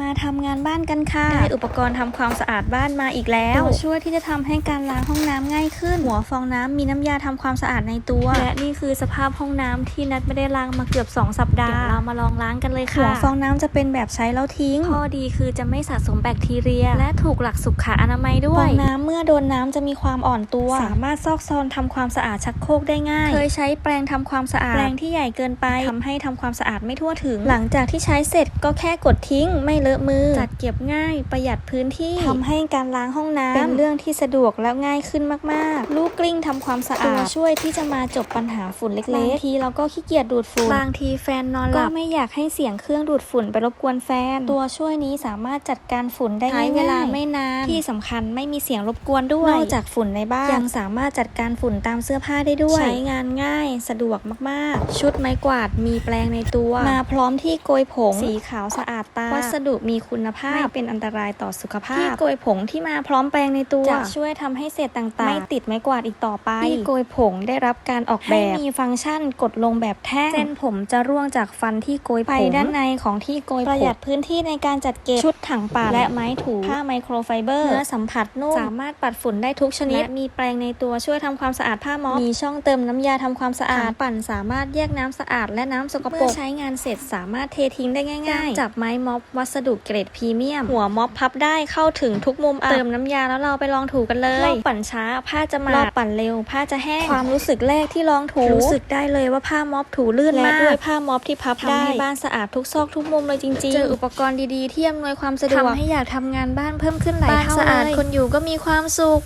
มาทำงานบ้านกันค่ะ ได้อุปกรณ์ทำความสะอาดบ้านมาอีกแล้วตัวช่วยที่จะทำให้การล้างห้องน้ำง่ายขึ้น หัวฟองน้ำมีน้ำยาทำความสะอาดในตัว และนี่คือสภาพห้องน้ำที่นัดไม่ได้ล้างมาเกือบ 2 สัปดาห์เดี๋ยวเรามาลองล้างกันเลยค่ะ หัวฟองน้ำจะเป็นแบบใช้แล้วทิ้ง ข้อดีคือจะไม่สะสมแบคทีเรีย และถูกหลักสุขอนามัยด้วย ฟองน้ำเมื่อโดนน้ำจะมีความอ่อนตัว สามารถซอกซอนทำความสะอาดชักโครกได้ง่าย เคยใช้แปรงทำความสะอาด แปรงที่ใหญ่เกินไปทำให้ทำความสะอาดไม่ทั่วถึง หลังจากที่ใช้เสร็จก็แค่กดทิ้งไม่เลอะมือ จัดเก็บง่ายประหยัดพื้นที่ทำให้การล้างห้องน้ำเป็นเรื่องที่สะดวกและง่ายขึ้นมากๆ ลูกกลิ้งทำความสะอาดตัวช่วยที่จะมาจบปัญหาฝุ่นเล็กๆบางทีเราก็ขี้เกียจดูดฝุ่นบางทีแฟนนอนหลับก็ไม่อยากให้เสียงเครื่องดูดฝุ่นไปรบกวนแฟน ตัวช่วยนี้สามารถจัดการฝุ่นได้ง่ายๆเวลาไม่นานที่สำคัญไม่มีเสียงรบกวนด้วยนอกจากฝุ่นในบ้านยังสามารถจัดการฝุ่นตามเสื้อผ้าได้ด้วย ใช้งานง่ายสะดวกมากๆ ชุดไม้กวาดมีแปรงในตัว มาพร้อมที่โกยผงสีขาวสะอาดตาวัสดุมีคุณภาพ ไม่เป็นอันตรายต่อสุขภาพ ที่โกยผงที่มาพร้อมแปรงในตัว จะช่วยทำให้เศษต่างๆ ไม่ติดไม้กวาดอีกต่อไป ที่โกยผงได้รับการออกแบบให้มีฟังก์ชันกดลงแบบแท่ง เส้นผมจะร่วงจากฟันที่โกยผมไปด้านในของที่โกยผมประหยัดพื้นที่ในการจัดเก็บชุดถังป่าและไม้ถูผ้าไมโครไฟเบอร์เนื้อสัมผัสนุ่มสามารถปัดฝุ่นได้ทุกชนิดและมีแปรงในตัวช่วยทำความสะอาดผ้าม็อบมีช่องเติมน้ำยาทำความสะอาดปั่นสามารถแยกน้ำสะอาดและน้ำสกปรกเมื่อใช้งานเสร็จสามารถเททิ้งได้ง่าย ๆ จับไม้ม็อบวัสดุเกรดพรีเมียม หัวม็อบพับได้เข้าถึงทุกมุมอะเติมน้ำยาแล้วเราไปลองถูกันเลยรอบปั่นช้าผ้าจะมารอบปั่นเร็ว ผ้าจะแห้ง ความรู้สึกแรกที่ลองถูรู้สึกได้เลยว่าผ้าม็อบถูลื่นมากและด้วยผ้าม็อบที่พับได้ทำให้บ้านสะอาดทุกซอกทุกมุมเลยจริงๆเจออุปกรณ์ดีๆที่อำนวยความสะดวกทำให้อยากทำงานบ้านเพิ่มขึ้นหลายเท่าเลยบ้านสะอาดคนอยู่ก็มีความสุข